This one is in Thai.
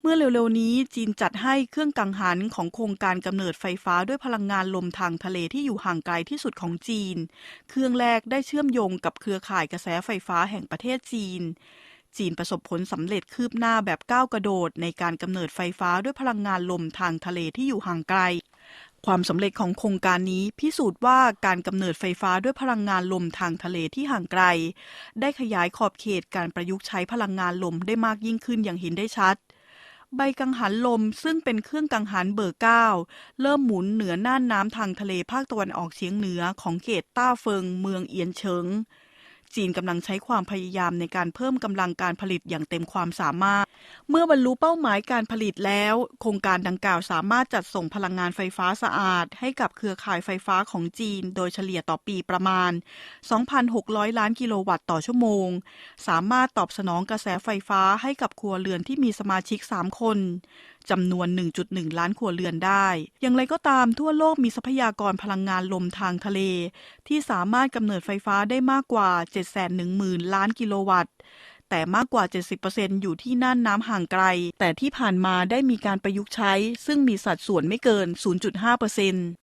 เมื่อเร็วๆนี้จีนจัดให้เครื่องกังหันของโครงการกำเนิดไฟฟ้าด้วยพลังงานลมทางทะเลที่อยู่ห่างไกลที่สุดของจีน เครื่องแรกได้เชื่อมโยงกับเครือข่ายกระแสไฟฟ้าแห่งประเทศจีน จีนประสบผลสำเร็จคืบหน้าแบบก้าวกระโดดในการกำเนิดไฟฟ้าด้วยพลังงานลมทางทะเลที่อยู่ห่างไกล ความสำเร็จของโครงการนี้พิสูจน์ว่าการกำเนิดไฟฟ้าด้วยพลังงานลมทางทะเลที่ห่างไกล ได้ขยายขอบเขตการประยุกต์ใช้พลังงานลมได้มากยิ่งขึ้นอย่างเห็นได้ชัด ใบกังหันลมซึ่งเป็นเครื่องกังหันเบอร์เก้าเริ่มหมุนเหนือน่านน้ำทางทะเลภาคตะวันออกเฉียงเหนือของเขตต้าเฟิงเมืองเอียนเฉิง จีนกำลังใช้ความพยายามในการเพิ่มกำลังการผลิตอย่างเต็มความสามารถ เมื่อบรรลุเป้าหมายการผลิตแล้ว โครงการดังกล่าวสามารถจัดส่งพลังงานไฟฟ้าสะอาด ให้กับเครือข่ายไฟฟ้าของจีน โดยเฉลี่ยต่อปีประมาณ 2,600 ล้านกิโลวัตต์ต่อชั่วโมง สามารถตอบสนองกระแสไฟฟ้าให้กับครัวเรือนที่มีสมาชิก 3 คนจำนวน 1.1 ล้านครัวเรือนได้ อย่างไรก็ตามทั่วโลกมีทรัพยากรพลังงานลมทางทะเล ที่สามารถกำเนิดไฟฟ้าได้มากกว่า710,000 ล้านกิโลวัตต์ แต่มากกว่า 70%อยู่ที่น่านน้ำห่างไกล แต่ที่ผ่านมาได้มีการประยุกต์ใช้ ซึ่งมีสัดส่วนไม่เกิน 0.5%